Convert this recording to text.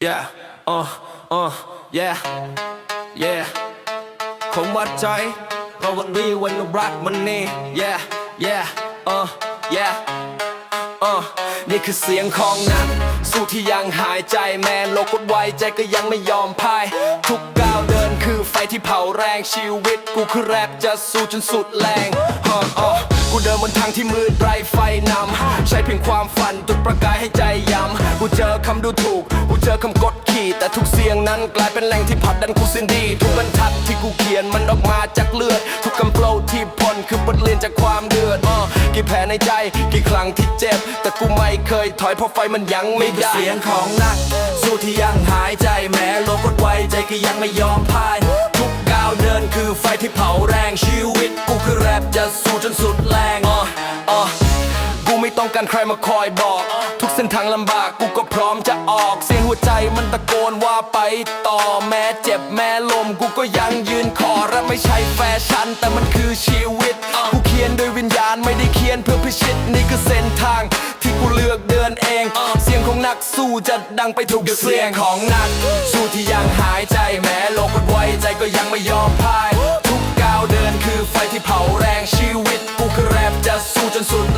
Yeah, uh, uh, yeah, yeah คงวัดใจเราะวันนี้วันรักมันนี่ Yeah, yeah, uh, yeah, uh นี่คือเสียงของนักสู้ที่ยังหายใจแมนโลกกดไวใจก็ยังไม่ยอมพ่าย ทุกก้าวเดินคือไฟที่เผาแรงชีวิต กูคือแรปจะสู้จนสุดแรงฮะอะกูเดินบนทางที่มืดไร้ไฟนำใช้เพียงความฝันจุดประกายให้ใจยำกูเจอคำดูถูก แต่ทุกเสียงนั้นกลายเป็นแรงที่ผลักดันกูสิ้นดี ทุกบรรทัดที่กูเขียนมันออกมาจากเลือด ทุกคำโปรที่พ่นคือบทเรียนจากความเดือดอะกี่แผลในใจกี่ครั้งที่เจ็บ แต่กูไม่เคยถอยเพราะไฟมันยังไม่ได้เสียงของนัก สู้ที่ยังหายใจแม้โลกกดไวใจก็ยังไม่ยอมพ่ายทุกก้าวเดินคือไฟที่เผาแรงชีวิตกูคือแรปจะสู้จนสุดแรง ต้องการใครมาคอยบอก ทุกเส้นทางลำบากกูก็พร้อมจะออก เสียงหัวใจมันตะโกนว่าไปต่อแม้เจ็บแม้ลมกูก็ยังยืนขอรับไม่ใช่แฟชั่น แต่มันคือชีวิตกูเขียนโดยวิญญาณไม่ได้เขียนเพื่อพิชิตนี่คือเส้นทางที่กูเลือกเดินเอง เสียงของนักสู้จะดังไปทุกเสียงของนัก สู้ที่ยังหายใจแม้โลกมันไว้ใจก็ยังไม่ยอมพ่าย ทุกก้าวเดินคือไฟที่เผาแรงชีวิตกูคือแรปจะสู้จนสุด